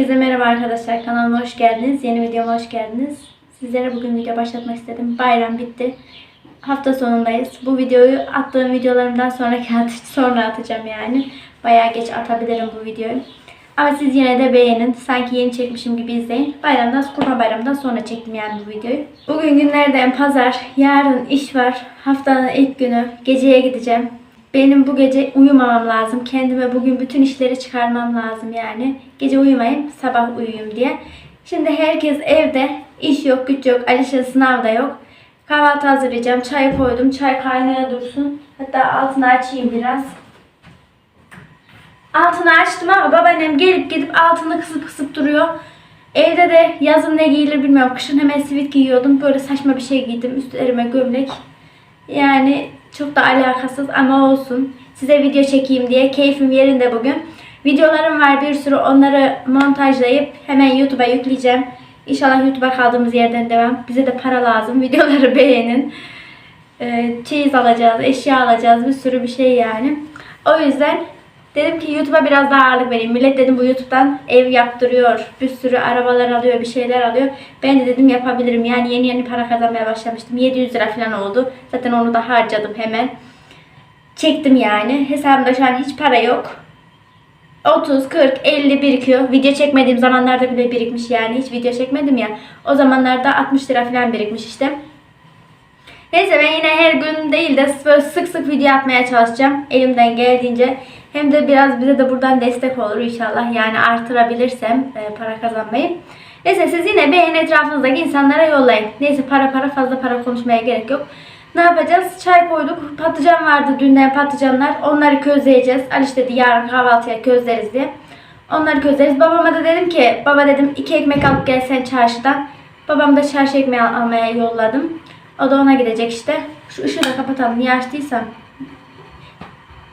Herkese merhaba arkadaşlar. Kanalıma hoş geldiniz. Yeni videoma hoş geldiniz. Sizlere bugün video başlatmak istedim. Bayram bitti. Hafta sonundayız. Bu videoyu attığım videolarımdan sonraki at sonra atacağım yani. Bayağı geç atabilirim bu videoyu. Ama siz yine de beğenin. Sanki yeni çekmişim gibi izleyin. Bayramdan, Kurban Bayramı'ndan sonra çektim yani bu videoyu. Bugün günlerden pazar. Yarın iş var. Haftanın ilk günü. Geceye gideceğim. Benim bu gece uyumamam lazım. Kendime bugün bütün işleri çıkarmam lazım yani. Gece uyumayayım, sabah uyuyayım diye. Şimdi herkes evde. iş yok, güç yok. Alişe sınav da yok. Kahvaltı hazırlayacağım. Çay koydum. Çay kaynaya dursun. Hatta altını açayım biraz. Altını açtım ama babaannem gelip gidip altını kısıp kısıp duruyor. Evde de yazın ne giyilir bilmiyorum. Kışın hemen sivit giyiyordum. Böyle saçma bir şey giydim. Üstlerime gömlek. Yani çok da alakasız ama olsun. Size video çekeyim diye keyfim yerinde bugün. Videolarım var bir sürü onları montajlayıp hemen YouTube'a yükleyeceğim. İnşallah YouTube'a kaldığımız yerden devam. Bize de para lazım. Videoları beğenin. Ee, çeyiz alacağız, eşya alacağız. Bir sürü bir şey yani. O yüzden dedim ki YouTube'a biraz daha ağırlık vereyim. Millet dedim bu YouTube'dan ev yaptırıyor. Bir sürü arabalar alıyor, bir şeyler alıyor. Ben de dedim yapabilirim. Yani yeni yeni para kazanmaya başlamıştım. 700 lira falan oldu. Zaten onu da harcadım hemen. Çektim yani. Hesabımda şu an hiç para yok. 30, 40, 50 birikiyor. Video çekmediğim zamanlarda bile birikmiş yani. Hiç video çekmedim ya. O zamanlarda 60 lira falan birikmiş işte. Neyse ben yine her gün değil de sık sık video atmaya çalışacağım. Elimden geldiğince. Hem de biraz bize de buradan destek olur inşallah. Yani artırabilirsem e, para kazanmayı. Neyse siz yine beğen etrafınızdaki insanlara yollayın. Neyse para para fazla para konuşmaya gerek yok. Ne yapacağız? Çay koyduk. Patlıcan vardı dünden patlıcanlar. Onları közleyeceğiz. Aliş dedi yarın kahvaltıya közleriz diye. Onları közleriz. Babama da dedim ki baba dedim iki ekmek alıp gelsen çarşıdan. Babam da çarşı ekmeği al- almaya yolladım. O da ona gidecek işte. Şu ışığı da kapatalım. Niye açtıysam.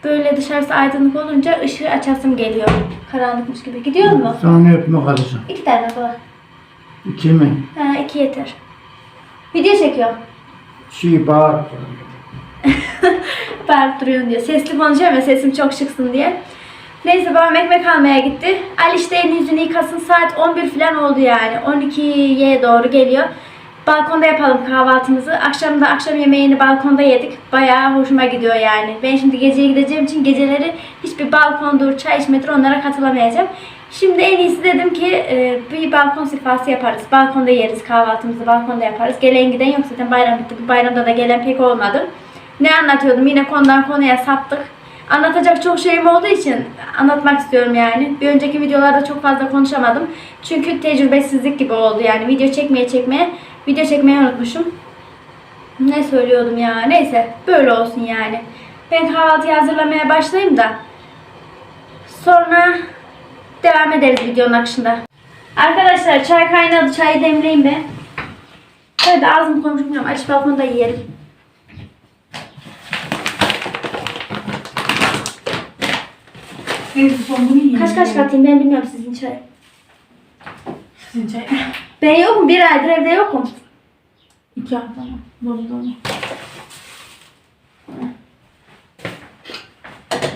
Böyle dışarısı aydınlık olunca ışığı açasım geliyor. Karanlıkmış gibi. Gidiyor mu? Sana öpme kardeşim. İki tane baba. İki mi? Ha iki yeter. Video çekiyor. Şey bağır. Bağırıp duruyorsun diyor. Sesli konuşuyorum ya sesim çok çıksın diye. Neyse babam ekmek almaya gitti. Ali işte elini yüzünü yıkasın. Saat 11 falan oldu yani. 12'ye doğru geliyor. Balkonda yapalım kahvaltımızı. Akşam da akşam yemeğini balkonda yedik. Bayağı hoşuma gidiyor yani. Ben şimdi geceye gideceğim için geceleri hiçbir balkondur, çay içmedir onlara katılamayacağım. Şimdi en iyisi dedim ki e, bir balkon sifası yaparız. Balkonda yeriz kahvaltımızı balkonda yaparız. Gelen giden yok zaten bayram bitti. Bu bayramda da gelen pek olmadı. Ne anlatıyordum? Yine konudan konuya saptık. Anlatacak çok şeyim olduğu için anlatmak istiyorum yani. Bir önceki videolarda çok fazla konuşamadım. Çünkü tecrübesizlik gibi oldu yani. Video çekmeye çekmeye, video çekmeyi unutmuşum. Ne söylüyordum ya? Neyse böyle olsun yani. Ben kahvaltıyı hazırlamaya başlayayım da. Sonra devam ederiz videonun akışında. Arkadaşlar çay kaynadı. Çayı demleyin be. Hadi ağzımı koymuşum. bilmiyorum. Aç balkonda yiyelim. Kaç kaç katayım ben bilmiyorum sizin çay. Sizin çay. Ben yokum. Bir aydır evde yokum. Bozdu onu.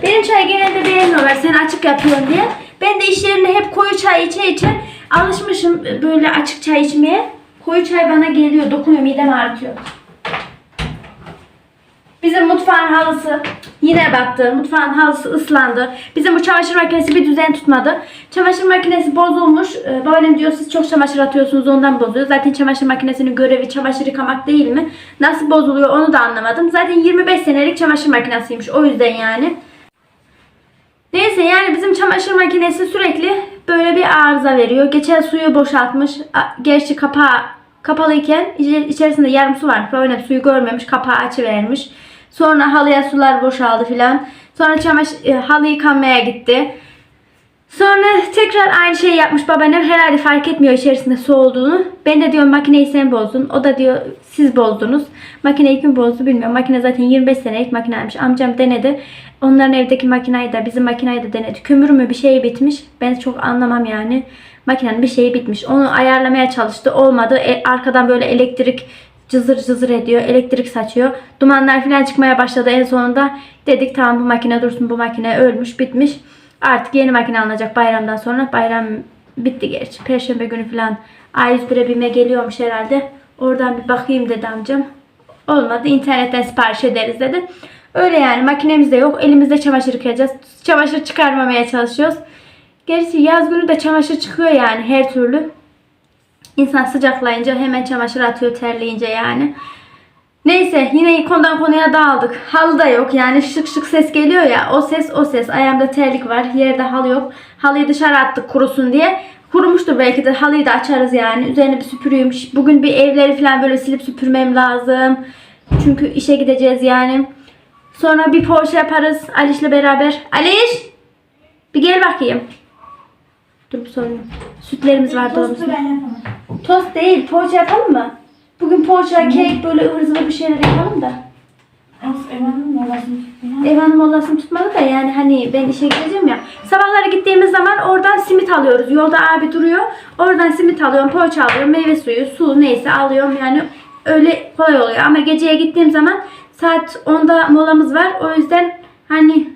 Benim çay genelde beğenmiyorlar sen açık yapıyorsun diye. Ben de iş yerinde hep koyu çay içe içe alışmışım böyle açık çay içmeye. Koyu çay bana geliyor, dokunuyor, midem ağrıtıyor. Bizim mutfağın halısı yine battı. Mutfağın halısı ıslandı. Bizim bu çamaşır makinesi bir düzen tutmadı. Çamaşır makinesi bozulmuş. Ee, diyor siz çok çamaşır atıyorsunuz ondan bozuyor. Zaten çamaşır makinesinin görevi çamaşır yıkamak değil mi? Nasıl bozuluyor onu da anlamadım. Zaten 25 senelik çamaşır makinesiymiş o yüzden yani. Neyse yani bizim çamaşır makinesi sürekli böyle bir arıza veriyor. Geçen suyu boşaltmış. Gerçi kapağı kapalıyken içe- içerisinde yarım su var. Böyle suyu görmemiş. Kapağı açıvermiş. Sonra halıya sular boşaldı filan. Sonra çamaşır e, halı yıkanmaya gitti. Sonra tekrar aynı şeyi yapmış babaannem. Herhalde fark etmiyor içerisinde su olduğunu. Ben de diyorum makineyi sen bozdun. O da diyor siz bozdunuz. Makineyi kim bozdu bilmiyorum. Makine zaten 25 senelik makineymiş. Amcam denedi. Onların evdeki makinayı da bizim makinayı da denedi. Kömür mü bir şey bitmiş. Ben çok anlamam yani. Makinenin bir şeyi bitmiş. Onu ayarlamaya çalıştı. Olmadı. E, arkadan böyle elektrik cızır cızır ediyor. Elektrik saçıyor. Dumanlar falan çıkmaya başladı en sonunda. Dedik tamam bu makine dursun. Bu makine ölmüş bitmiş. Artık yeni makine alınacak bayramdan sonra. Bayram bitti gerçi. Perşembe günü falan A101'e BİM'e geliyormuş herhalde. Oradan bir bakayım dedi amcam. Olmadı internetten sipariş ederiz dedi. Öyle yani makinemiz de yok. Elimizde çamaşır yıkayacağız. Çamaşır çıkarmamaya çalışıyoruz. Gerçi yaz günü de çamaşır çıkıyor yani her türlü. İnsan sıcaklayınca hemen çamaşır atıyor terleyince yani. Neyse yine konudan konuya dağıldık. Halı da yok yani şık şık ses geliyor ya. O ses o ses. Ayağımda terlik var. Yerde halı yok. Halıyı dışarı attık kurusun diye. Kurumuştur belki de halıyı da açarız yani. Üzerine bir süpürüyüm. Bugün bir evleri falan böyle silip süpürmem lazım. Çünkü işe gideceğiz yani. Sonra bir poğaça yaparız Aliş'le beraber. Aliş! Bir gel bakayım. Dur bir sorayım. Sütlerimiz var Tostu dolabımızda. ben yapamam. Tost değil, poğaça yapalım mı? Bugün poğaça, kek böyle ıvır zıvır bir şeyler yapalım da. Of Evan'ın molasını tuttu ya. Ev hanım olasın tutmadı da yani hani ben işe gideceğim ya. Sabahları gittiğimiz zaman oradan simit alıyoruz. Yolda abi duruyor. Oradan simit alıyorum, poğaça alıyorum, meyve suyu, su neyse alıyorum yani öyle kolay oluyor. Ama geceye gittiğim zaman saat 10'da molamız var. O yüzden hani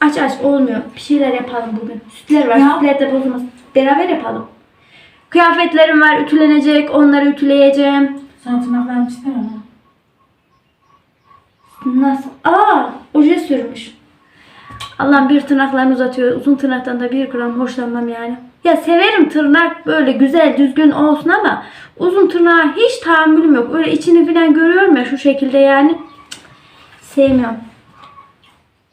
aç aç olmuyor. Bir şeyler yapalım bugün. Sütler var. Ya. Sütler de bozulmaz. Beraber yapalım. Kıyafetlerim var ütülenecek. Onları ütüleyeceğim. Sana tırnaklarımı istemem ama. Nasıl? Aa, oje sürmüş. Allah'ım bir tırnaklarını uzatıyor. Uzun tırnaktan da bir gram hoşlanmam yani. Ya severim tırnak böyle güzel düzgün olsun ama uzun tırnağa hiç tahammülüm yok. Öyle içini falan görüyorum ya şu şekilde yani. Cık, sevmiyorum.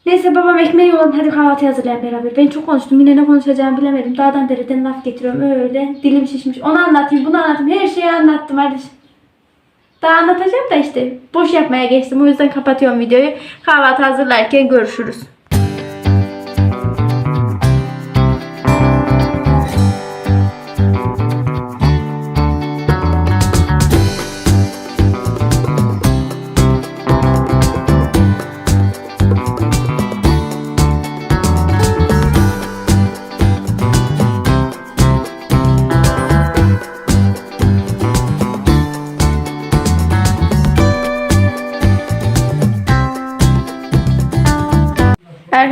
Neyse babam ekmeği yolladı. Hadi kahvaltı hazırlayalım beraber. Ben çok konuştum. Yine ne konuşacağımı bilemedim. Dağdan dereden laf getiriyorum. Öyle dilim şişmiş. Onu anlatayım, bunu anlatayım. Her şeyi anlattım hadi. Daha anlatacağım da işte boş yapmaya geçtim. O yüzden kapatıyorum videoyu. Kahvaltı hazırlarken görüşürüz.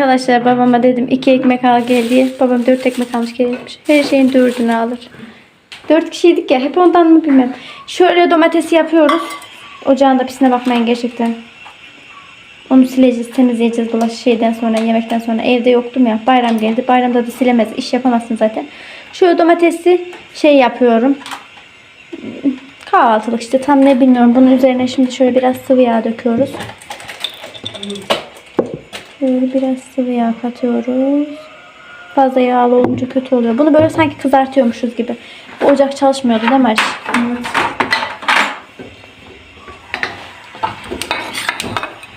Arkadaşlar babama dedim iki ekmek al gel diye. Babam dört ekmek almış gelmiş. Her şeyin dördünü alır. Dört kişiydik ya hep ondan mı bilmem. Şöyle domatesi yapıyoruz. Ocağın da pisine bakmayın gerçekten. Onu sileceğiz, temizleyeceğiz bulaşı şeyden sonra, yemekten sonra. Evde yoktum ya. Bayram geldi. Bayramda da silemez. iş yapamazsın zaten. Şöyle domatesi şey yapıyorum. Kahvaltılık işte tam ne bilmiyorum. Bunun üzerine şimdi şöyle biraz sıvı yağ döküyoruz. Böyle biraz sıvı yağ katıyoruz. Fazla yağlı olunca kötü oluyor. Bunu böyle sanki kızartıyormuşuz gibi. Bu ocak çalışmıyordu değil mi Ayşe? Evet.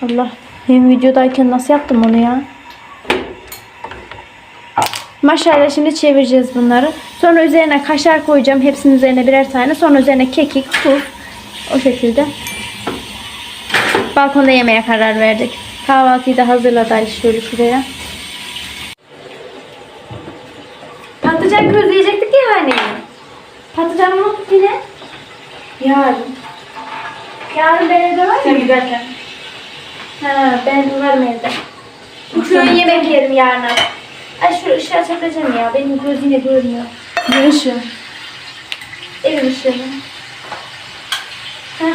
Allah. Hem videodayken nasıl yaptım onu ya? Maşayla şimdi çevireceğiz bunları. Sonra üzerine kaşar koyacağım. Hepsinin üzerine birer tane. Sonra üzerine kekik, tuz. O şekilde. Balkonda yemeye karar verdik. Kahvaltıyı da hazırladı Ali şöyle şuraya. Patlıcan közleyecektik ya hani. Patlıcanı unuttuk yine. Yarın. Yarın ben evde var ya. Sen giderken. Ha, ben varım evde. Öğün yemek yerim yarın. Ay şu ışığı açabileceğim ya. Benim göz yine görmüyor. Ne ışığı? Evin ışığını. Ha.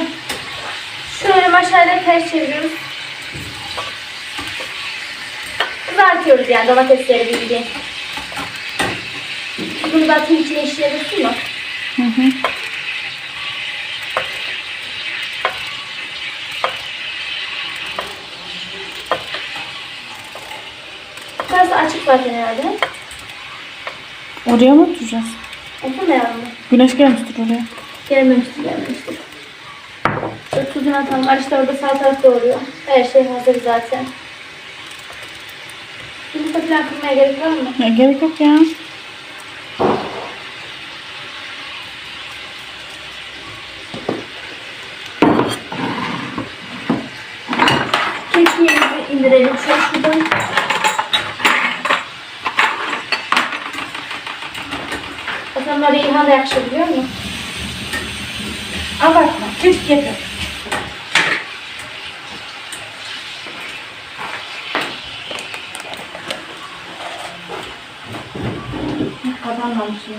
Şöyle maşayla ters çeviriyoruz. Kızartıyoruz yani domatesleri bildiğin. Bunu da atayım içine işleyebilirsin mi? Hı hı. Biraz da açık zaten herhalde. Oraya mı oturacağız? Oturmayalım mı? Güneş gelmiştir oraya. Gelmemiştir, gelmemiştir. Şöyle tuzunu atalım. Var işte orada salatalık doğruyor. Her şey hazır zaten. Yumurta falan kırmaya gerek var mı? Ya, gerek yok ya. Kekiğimizi indirelim şöyle şuradan. Aslında reyhan da yakışır biliyor musun? Abartma. Keşke yeter. Kapanmamış ya.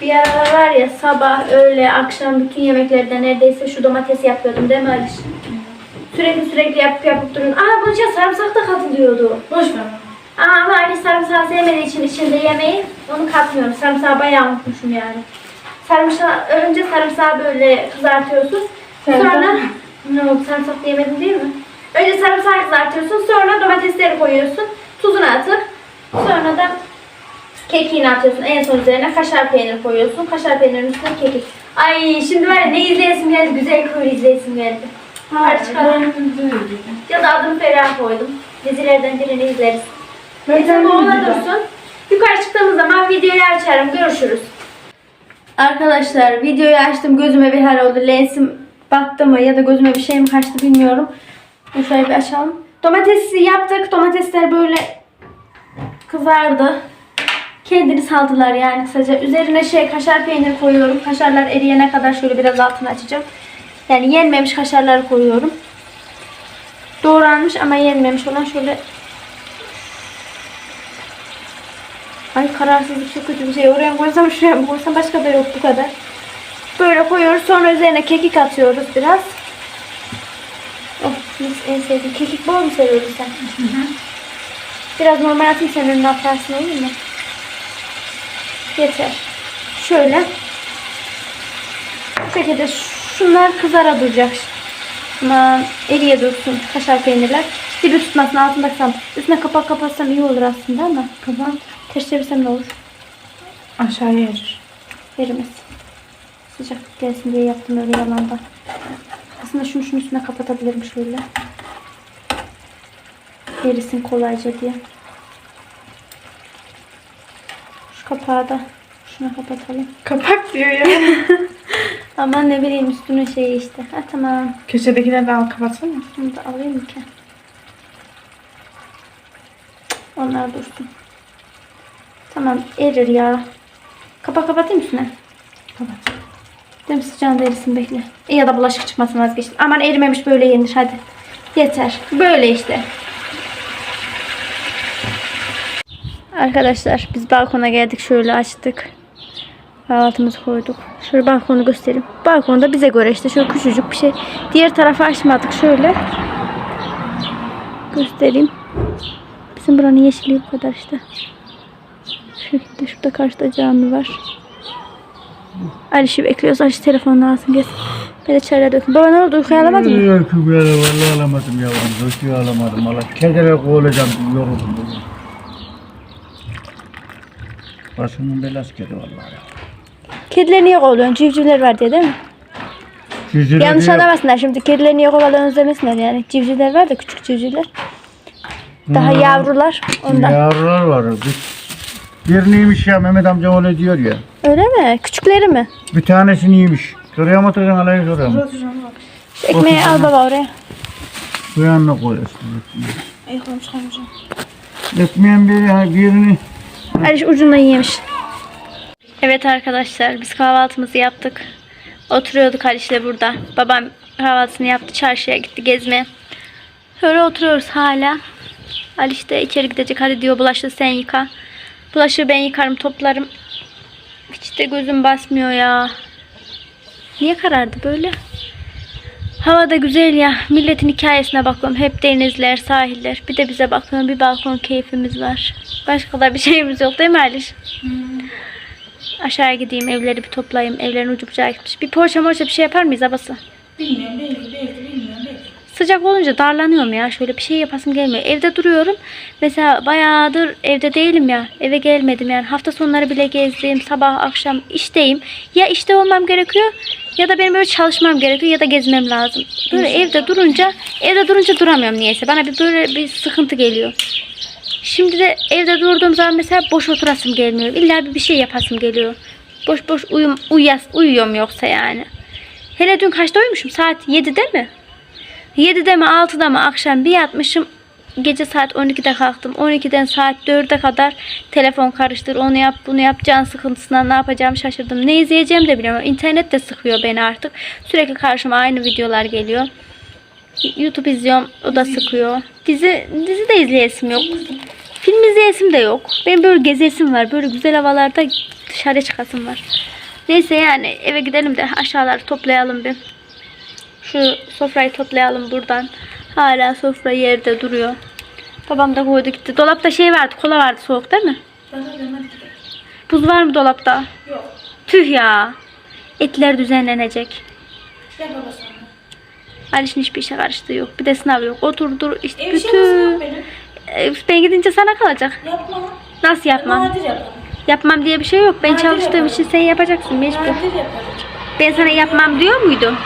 Bir aralar var ya sabah, öğle, akşam bütün yemeklerde neredeyse şu domatesi yapıyordum değil mi Aliş? Sürekli sürekli yapıp yapıp duruyorum. Aa bunun içine sarımsak da katılıyordu. Boş ver. Aa, ama Ali sarımsağı sevmediği için içinde yemeği onu katmıyorum. Sarımsağı bayağı unutmuşum yani. Sarımsağı, önce sarımsağı böyle kızartıyorsun. Sarımsak Sonra ne oldu sarımsak yemedin değil mi? Önce sarımsağı kızartıyorsun. Sonra domatesleri koyuyorsun. Tuzunu atıp sonra da kekiğini atıyorsun. En son üzerine kaşar peyniri koyuyorsun. Kaşar peynirinin üstüne kekik. Ay şimdi var ya ne izleyesim geldi. Güzel köy izleyesim geldi. Hadi çıkalım. Ya da adını Feriha koydum. Dizilerden birini izleriz. Neyse bu ona dursun. Yukarı çıktığımız zaman videoyu açarım. Görüşürüz. Arkadaşlar videoyu açtım. Gözüme bir hal oldu. Lensim battı mı ya da gözüme bir şey mi kaçtı bilmiyorum. Dur şöyle bir açalım. Domatesi yaptık. Domatesler böyle kızardı. Kendini saldılar yani kısaca. Üzerine şey kaşar peyniri koyuyorum. Kaşarlar eriyene kadar şöyle biraz altını açacağım. Yani yenmemiş kaşarları koyuyorum. Doğranmış ama yenmemiş olan şöyle Ay kararsızlık çok kötü bir şey. Oraya mı koysam şuraya mı koysam başka da yok bu kadar. Böyle koyuyoruz. Sonra üzerine kekik atıyoruz biraz. Oh mis en sevdiğim. Kekik bol mu seviyorsun sen? Biraz normal atayım sen önüne atarsın olur mu? Yeter. Şöyle. Bu şekilde şunlar kızara duracak. Aman eriye dursun kaşar peynirler. Dibi tutmasın altında kalsın. Üstüne kapak kapatsam iyi olur aslında ama. Kapat. Ters çevirsem ne olur? Aşağıya erir. Verimez. Sıcak gelsin diye yaptım öyle yalandan. Aslında şunu şunun üstüne kapatabilirim şöyle. Erisin kolayca diye. Şu kapağı da şuna kapatalım. Kapak diyor ya. Aman ne bileyim üstünün şeyi işte. Ha tamam. Köşedekileri de al kapatsana. Bunu da alayım ki. Onlar dursun. Tamam erir ya. Kapak kapatayım üstüne. Kapat. Mi sıcağında erisin bekle. E, Ya da bulaşık çıkmasın vazgeçtim. Aman erimemiş böyle yenir hadi. Yeter. Böyle işte. Arkadaşlar biz balkona geldik. Şöyle açtık. Kahvaltımızı koyduk. Şöyle balkonu göstereyim. Balkonda bize göre işte şöyle küçücük bir şey. Diğer tarafı açmadık şöyle. Göstereyim. Bizim buranın yeşilliği bu kadar işte. Şu şekilde şurada karşıda cami var. Aliş'i bekliyoruz. Aliş telefonunu alsın gelsin. Ben de çaylar dökün. Baba ne oldu? Uykuyu alamadın mı? Yok Kübra vallahi alamadım yavrum. Döküyor alamadım. Allah kedere kovulacağım. Yoruldum bugün. Başımın belası kedi vallahi ya. Kedileri niye kovalıyorsun? Civcivler var diye değil mi? Cücüle Yanlış diyor, anlamasınlar. Şimdi kedileri niye kovalıyorsunuz demesinler yani. Civcivler var da küçük civcivler. Daha Hmm. yavrular ondan. Yavrular var. Bir, biriniymiş ya Mehmet amca öyle diyor ya. Öyle mi? Küçükleri mi? Bir tanesini iyiymiş. Şuraya mı oturacaksın alayı şuraya mı? Şu ekmeği al baba oraya. Bu yanına koyuyorsun. Ekmeğin bir, birini Aliş ucundan yemiş. Evet arkadaşlar biz kahvaltımızı yaptık. Oturuyorduk Aliş'le burada. Babam kahvaltısını yaptı. Çarşıya gitti gezmeye. Böyle oturuyoruz hala. Aliş de içeri gidecek. Hadi diyor bulaşığı sen yıka. Bulaşığı ben yıkarım toplarım. Hiç de gözüm basmıyor ya. Niye karardı böyle? Hava da güzel ya. Milletin hikayesine bakıyorum. Hep denizler, sahiller. Bir de bize bakıyorum. Bir balkon keyfimiz var. Başka da bir şeyimiz yok değil mi Aliş? Aşağıya gideyim evleri bir toplayayım. Evlerin ucu bucağı gitmiş. Bir poğaça moğaça bir şey yapar mıyız abası? Bilmiyorum belki belki bilmiyorum belki. Sıcak olunca darlanıyorum ya. Şöyle bir şey yapasım gelmiyor. Evde duruyorum. Mesela bayağıdır evde değilim ya. Eve gelmedim yani. Hafta sonları bile gezdim. Sabah akşam işteyim. Ya işte olmam gerekiyor ya da benim böyle çalışmam gerekiyor ya da gezmem lazım. Böyle evde durunca evde durunca duramıyorum niyeyse. Bana bir böyle bir sıkıntı geliyor. Şimdi de evde durduğum zaman mesela boş oturasım gelmiyor. İlla bir, bir şey yapasım geliyor. Boş boş uyum, uyuyas, uyuyorum yoksa yani. Hele dün kaçta uyumuşum? Saat 7'de mi? 7'de mi 6'da mı akşam bir yatmışım. Gece saat 12'de kalktım. 12'den saat 4'e kadar telefon karıştır. Onu yap bunu yap. Can sıkıntısından ne yapacağımı şaşırdım. Ne izleyeceğimi de bilmiyorum. İnternet de sıkıyor beni artık. Sürekli karşıma aynı videolar geliyor. YouTube izliyorum. O da sıkıyor. Dizi, dizi de izleyesim yok. Film izleyesim de yok. Benim böyle gezesim var. Böyle güzel havalarda Dışarıya çıkasım var. Neyse yani eve gidelim de aşağıları toplayalım bir. Şu sofrayı toplayalım buradan. Hala sofra yerde duruyor. Babam da koydu gitti. Dolapta şey vardı, kola vardı soğuk değil mi? Buz var mı dolapta? Yok. Tüh ya. Etler düzenlenecek. Gel baba sonra. Aliş'in hiçbir işe karıştığı yok. Bir de sınav yok. Otur dur işte Ev bütün. E, Ben gidince sana kalacak. Yapma. Nasıl yapmam? Nadir yaparım. Yapmam diye bir şey yok. Ben Nadir çalıştığım yaparım. için sen yapacaksın mecbur. Nadir yaparım. Ben sana yapmam diyor muydum?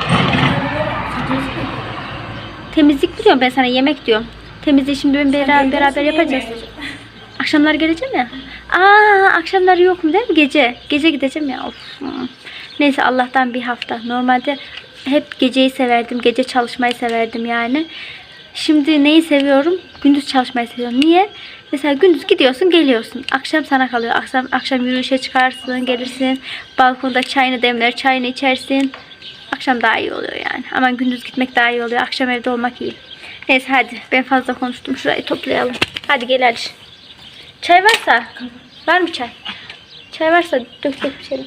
Temizlik diyorum ben sana yemek diyorum. Temizliği şimdi ben beraber, beraber yapacağız. Akşamlar geleceğim ya. Aa akşamları yok mu değil mi gece? Gece gideceğim ya. Of. Neyse Allah'tan bir hafta. Normalde hep geceyi severdim. Gece çalışmayı severdim yani. Şimdi neyi seviyorum? Gündüz çalışmayı seviyorum. Niye? Mesela gündüz gidiyorsun geliyorsun. Akşam sana kalıyor. Akşam akşam yürüyüşe çıkarsın gelirsin. Balkonda çayını demler çayını içersin. Akşam daha iyi oluyor yani. Ama gündüz gitmek daha iyi oluyor. Akşam evde olmak iyi. Neyse hadi ben fazla konuştum. Şurayı toplayalım. Hadi gel Aliş. Çay varsa. Var mı çay? Çay varsa dök dök bir şey.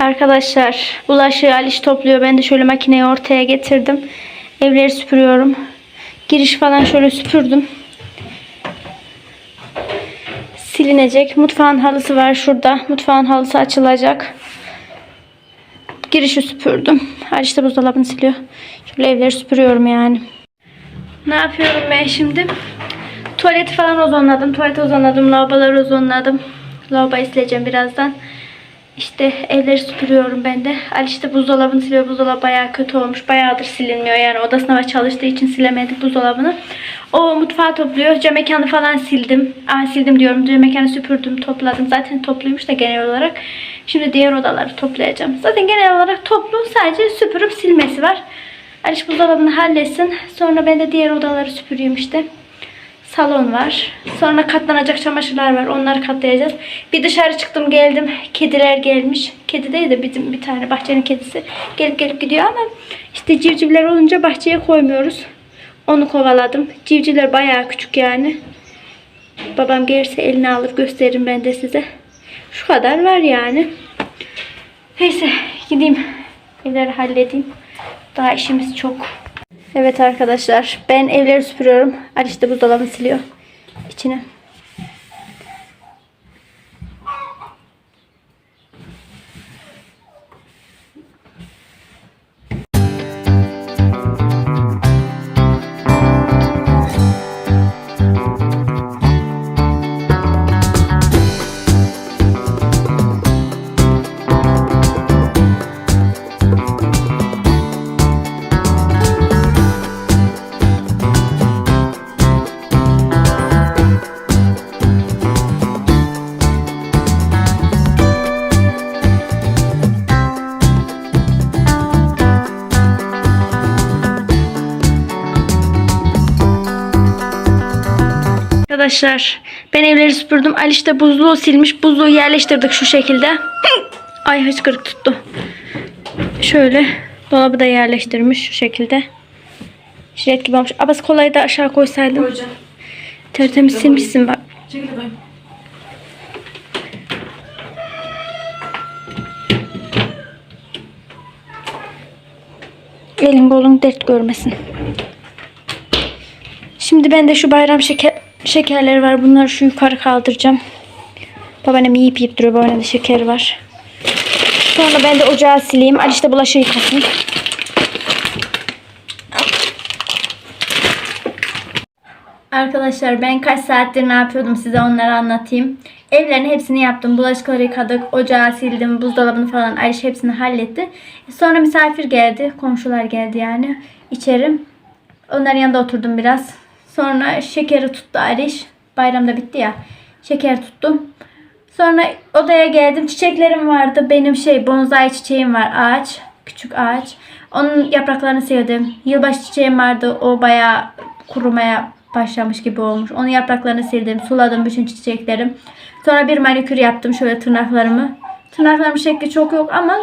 Arkadaşlar bulaşığı Aliş topluyor. Ben de şöyle makineyi ortaya getirdim. Evleri süpürüyorum. Giriş falan şöyle süpürdüm. Silinecek. Mutfağın halısı var şurada. Mutfağın halısı açılacak. Girişi süpürdüm. Aliş de buzdolabını siliyor. Şöyle evleri süpürüyorum yani. Ne yapıyorum ben şimdi? Tuvaleti falan ozonladım. Tuvaleti ozonladım. Lavaboları ozonladım. Lavaboyu sileceğim birazdan. İşte evleri süpürüyorum ben de. Ali işte buzdolabını siliyor. Buzdolabı bayağı kötü olmuş. Bayağıdır silinmiyor. Yani odasına çalıştığı için silemedik buzdolabını. O mutfağı topluyor. Cam mekanı falan sildim. Aa, sildim diyorum. Cam mekanı süpürdüm, topladım. Zaten topluymuş da genel olarak. Şimdi diğer odaları toplayacağım. Zaten genel olarak toplu. Sadece süpürüp silmesi var. Aliş buzdolabını halletsin. Sonra ben de diğer odaları süpüreyim işte salon var. Sonra katlanacak çamaşırlar var. Onları katlayacağız. Bir dışarı çıktım geldim. Kediler gelmiş. Kedi değil de bizim bir tane bahçenin kedisi. Gelip gelip gidiyor ama işte civcivler olunca bahçeye koymuyoruz. Onu kovaladım. Civcivler bayağı küçük yani. Babam gelirse eline alır gösteririm ben de size. Şu kadar var yani. Neyse gideyim. Evleri halledeyim. Daha işimiz çok. Evet arkadaşlar ben evleri süpürüyorum. Aliş de buzdolabını siliyor. içine. Arkadaşlar ben evleri süpürdüm. Aliş de buzluğu silmiş. Buzluğu yerleştirdik şu şekilde. Ay hıçkırık tuttu. Şöyle dolabı da yerleştirmiş şu şekilde. Jilet gibi olmuş. Abas kolayı da aşağı koysaydım. Koyacağım. Tertemiz silmişsin bak. Çekil de bayım. Elin kolun dert görmesin. Şimdi ben de şu bayram şeker, şekerleri var. Bunları şu yukarı kaldıracağım. Babaannem yiyip yiyip duruyor. Babaannemde şeker var. Sonra ben de ocağı sileyim. Ali işte bulaşığı yıkasın. Arkadaşlar ben kaç saattir ne yapıyordum size onları anlatayım. Evlerin hepsini yaptım. Bulaşıkları yıkadık, ocağı sildim, buzdolabını falan Ayşe hepsini halletti. Sonra misafir geldi, komşular geldi yani içeri. Onların yanında oturdum biraz. Sonra şekeri tuttu Aliş. Bayramda bitti ya. Şeker tuttum. Sonra odaya geldim. Çiçeklerim vardı. Benim şey bonsai çiçeğim var. Ağaç. Küçük ağaç. Onun yapraklarını sevdim. Yılbaşı çiçeğim vardı. O bayağı kurumaya başlamış gibi olmuş. Onun yapraklarını sildim. Suladım bütün çiçeklerim. Sonra bir manikür yaptım. Şöyle tırnaklarımı. Tırnaklarımın şekli çok yok ama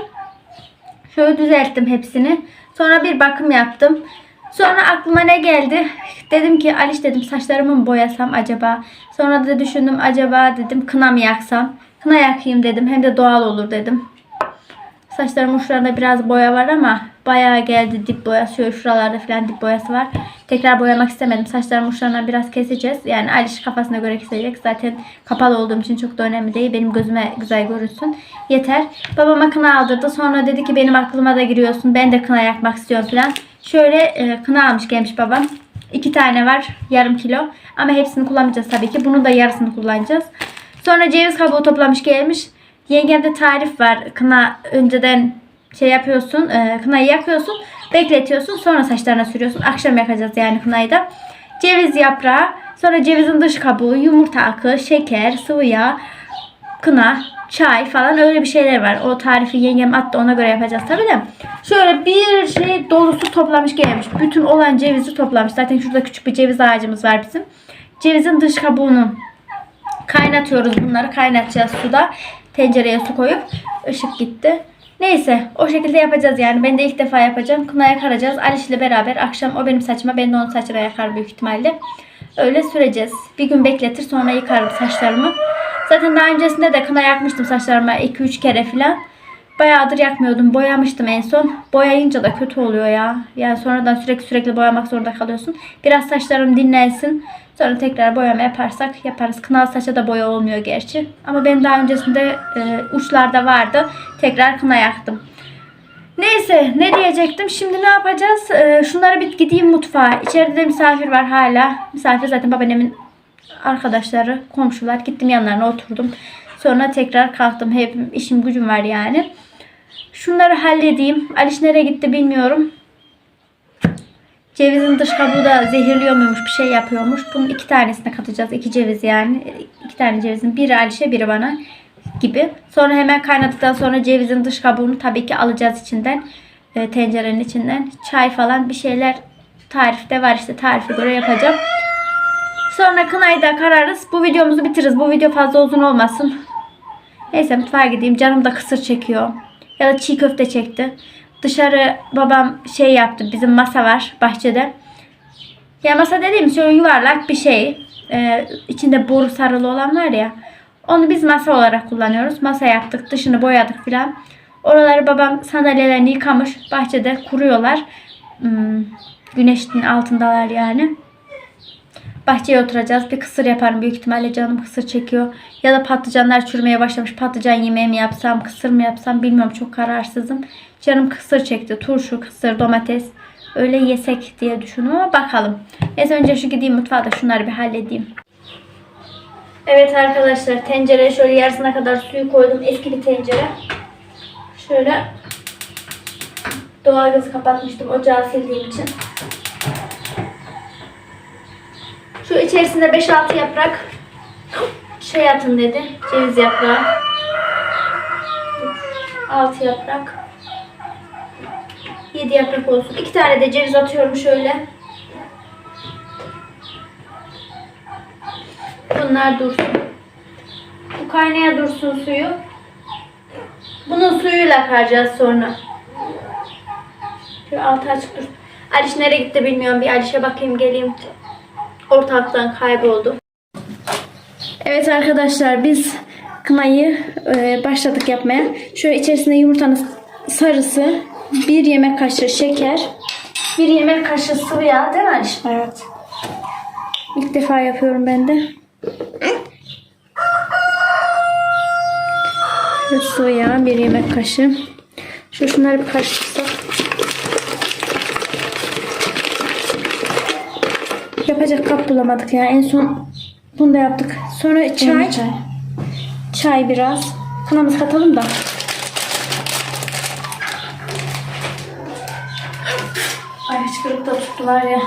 Şöyle düzelttim hepsini. Sonra bir bakım yaptım. Sonra aklıma ne geldi? Dedim ki Aliş dedim saçlarımı mı boyasam acaba? Sonra da düşündüm acaba dedim kına mı yaksam? Kına yakayım dedim. Hem de doğal olur dedim. Saçlarım uçlarında biraz boya var ama bayağı geldi dip boyası. Şuralarda falan dip boyası var. Tekrar boyamak istemedim. Saçlarım uçlarından biraz keseceğiz. Yani Aliş kafasına göre kesecek. Zaten kapalı olduğum için çok da önemli değil. Benim gözüme güzel görünsün. Yeter. Babama kına aldırdı. Sonra dedi ki benim aklıma da giriyorsun. Ben de kına yakmak istiyorum falan. Şöyle e, kına almış gelmiş babam. İki tane var. Yarım kilo. Ama hepsini kullanmayacağız tabii ki. Bunun da yarısını kullanacağız. Sonra ceviz kabuğu toplamış gelmiş. Yengemde tarif var. Kına önceden şey yapıyorsun. E, kınayı yakıyorsun. Bekletiyorsun. Sonra saçlarına sürüyorsun. Akşam yakacağız yani kınayı da. Ceviz yaprağı. Sonra cevizin dış kabuğu, yumurta akı, şeker, sıvı yağ, kına, çay falan öyle bir şeyler var. O tarifi yengem attı ona göre yapacağız tabii de. Şöyle bir şey dolusu toplamış gelmiş. Bütün olan cevizi toplamış. Zaten şurada küçük bir ceviz ağacımız var bizim. Cevizin dış kabuğunu kaynatıyoruz bunları. Kaynatacağız suda. Tencereye su koyup ışık gitti. Neyse o şekilde yapacağız yani. Ben de ilk defa yapacağım. Kına yakaracağız. Aliş ile beraber akşam o benim saçıma ben de onun saçına yakar büyük ihtimalle. Öyle süreceğiz. Bir gün bekletir sonra yıkarım saçlarımı. Zaten daha öncesinde de kına yakmıştım saçlarıma 2-3 kere falan. Bayağıdır yakmıyordum. Boyamıştım en son. Boyayınca da kötü oluyor ya. Yani sonradan sürekli sürekli boyamak zorunda kalıyorsun. Biraz saçlarım dinlensin. Sonra tekrar boyama yaparsak yaparız. Kınalı saça da boya olmuyor gerçi. Ama ben daha öncesinde e, uçlarda vardı. Tekrar kına yaktım. Neyse ne diyecektim. Şimdi ne yapacağız? Ee, şunları bir gideyim mutfağa. İçeride de misafir var hala. Misafir zaten babaannemin arkadaşları, komşular. Gittim yanlarına oturdum. Sonra tekrar kalktım. Hep işim gücüm var yani. Şunları halledeyim. Aliş nereye gitti bilmiyorum. Cevizin dış kabuğu da zehirliyor muymuş bir şey yapıyormuş. Bunun iki tanesine katacağız. iki ceviz yani. İki tane cevizin. Biri Aliş'e biri bana gibi. Sonra hemen kaynadıktan sonra cevizin dış kabuğunu tabii ki alacağız içinden. e, tencerenin içinden. Çay falan bir şeyler tarifte var işte tarife göre yapacağım. Sonra kınayı da kararız. Bu videomuzu bitiririz. Bu video fazla uzun olmasın. Neyse mutfağa gideyim. Canım da kısır çekiyor. Ya da çiğ köfte çekti. Dışarı babam şey yaptı. Bizim masa var bahçede. Ya masa dediğim şöyle yuvarlak bir şey. Ee, içinde boru sarılı olan var ya. Onu biz masa olarak kullanıyoruz. Masa yaptık. Dışını boyadık filan. Oraları babam sandalyelerini yıkamış. Bahçede kuruyorlar. Hmm, güneşin altındalar yani. Bahçeye oturacağız. Bir kısır yaparım. Büyük ihtimalle canım kısır çekiyor. Ya da patlıcanlar çürümeye başlamış. Patlıcan yemeği mi yapsam, kısır mı yapsam bilmiyorum. Çok kararsızım. Canım kısır çekti. Turşu, kısır, domates. Öyle yesek diye düşünüyorum ama bakalım. Neyse önce şu gideyim mutfağa da şunları bir halledeyim. Evet arkadaşlar tencereye şöyle yarısına kadar suyu koydum. Eski bir tencere. Şöyle doğalgazı kapatmıştım ocağı sildiğim için. Şu içerisinde 5-6 yaprak şey atın dedi. Ceviz yaprağı. 6 yaprak. 7 yaprak olsun. 2 tane de ceviz atıyorum şöyle. Bunlar dursun. Bu kaynaya dursun suyu. Bunun suyuyla karacağız sonra. Şöyle altı açık dursun. Aliş nereye gitti bilmiyorum. Bir Aliş'e bakayım geleyim. Ortalıktan kayboldu. Evet arkadaşlar biz kınayı e, başladık yapmaya. Şöyle içerisinde yumurtanın sarısı, bir yemek kaşığı şeker, bir yemek kaşığı sıvı yağ değil mi Aliş? Evet. İlk defa yapıyorum ben de. Şöyle sıvı yağ bir yemek kaşığı. Şu şunları bir karıştırsak. Yapacak kap bulamadık ya. En son bunu da yaptık. Sonra çay. Çay. Çay, çay. biraz. Kanamız katalım da. Ay hıçkırık da tuttular ya.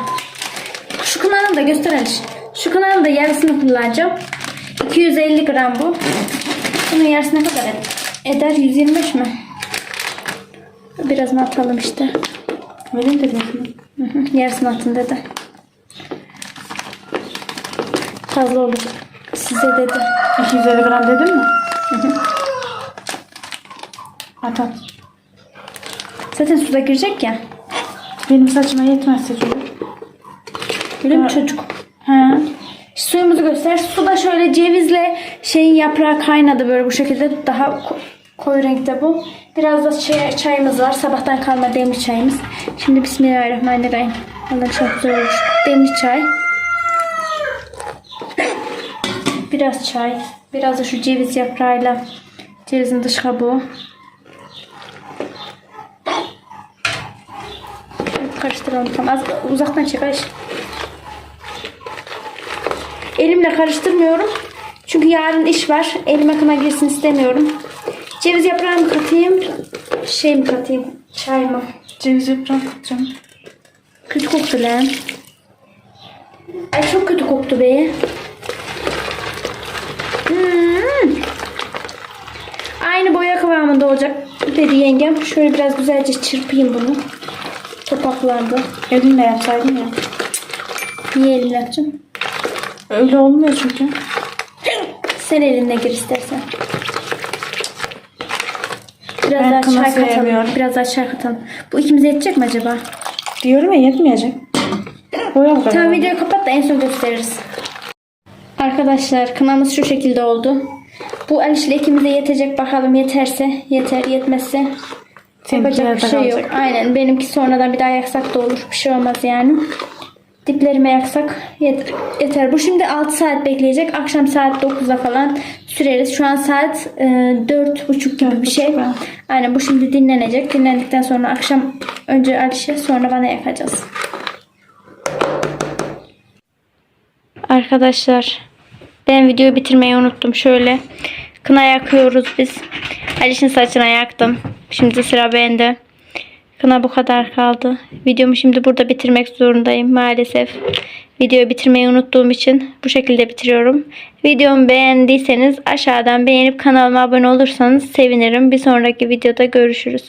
Şu kınanın da göster Aliş. Şu kınanın da yarısını kullanacağım. 250 gram bu. Bunun yarısı ne kadar ed- eder? 125 mi? Biraz atalım işte. Öyle mi dedin? Yarısını atın dedi. Fazla olur. Size dedi. 250 gram dedin mi? At at. Zaten suda girecek ya. Benim saçıma yetmezse çocuk. Öyle mi çocuk? He. Suyumuzu göster. Su da şöyle cevizle şeyin yaprağı kaynadı böyle bu şekilde. Daha ko- koyu renkte bu. Biraz da çay- çayımız var. Sabahtan kalma demli çayımız. Şimdi Bismillahirrahmanirrahim. Allah çok güzel olur. Demli çay. Biraz çay. Biraz da şu ceviz yaprağıyla cevizin dış kabuğu. Karıştıralım. Tamam. Az uzaktan çek Ayşe. Elimle karıştırmıyorum. Çünkü yarın iş var. Elime kına girsin istemiyorum. Ceviz yaprağı mı katayım? Şey mi katayım? Çay mı? Ceviz yaprağı katacağım. Kötü koktu lan. Ay çok kötü koktu be. Hmm. Aynı boya kıvamında olacak dedi yengem. Şöyle biraz güzelce çırpayım bunu. Topaklandı. Elinle yapsaydın ya. Niye elimle yapacağım? Öyle olmuyor çünkü. Sen elinle gir istersen. Biraz Ben daha çay katalım. Biraz daha çay katalım. Bu ikimize yetecek mi acaba? Diyorum ya yetmeyecek. Boya bu kadar. Tamam videoyu kapat da en son gösteririz. Arkadaşlar kınamız şu şekilde oldu. Bu Aliş'le ikimize yetecek bakalım yeterse yeter yetmezse yapacak bir şey yok. Aynen benimki sonradan bir daha yaksak da olur. Bir şey olmaz yani. Diplerime yaksak yet- yeter. Bu şimdi 6 saat bekleyecek. Akşam saat 9'da falan süreriz. Şu an saat e, 4.30 gibi bir şey. Aynen bu şimdi dinlenecek. Dinlendikten sonra akşam önce Aliş'e sonra bana yakacağız. Arkadaşlar ben videoyu bitirmeyi unuttum. Şöyle kına yakıyoruz biz. Aliş'in saçına yaktım. Şimdi sıra bende. Kına bu kadar kaldı. Videomu şimdi burada bitirmek zorundayım maalesef. Videoyu bitirmeyi unuttuğum için bu şekilde bitiriyorum. Videomu beğendiyseniz aşağıdan beğenip kanalıma abone olursanız sevinirim. Bir sonraki videoda görüşürüz.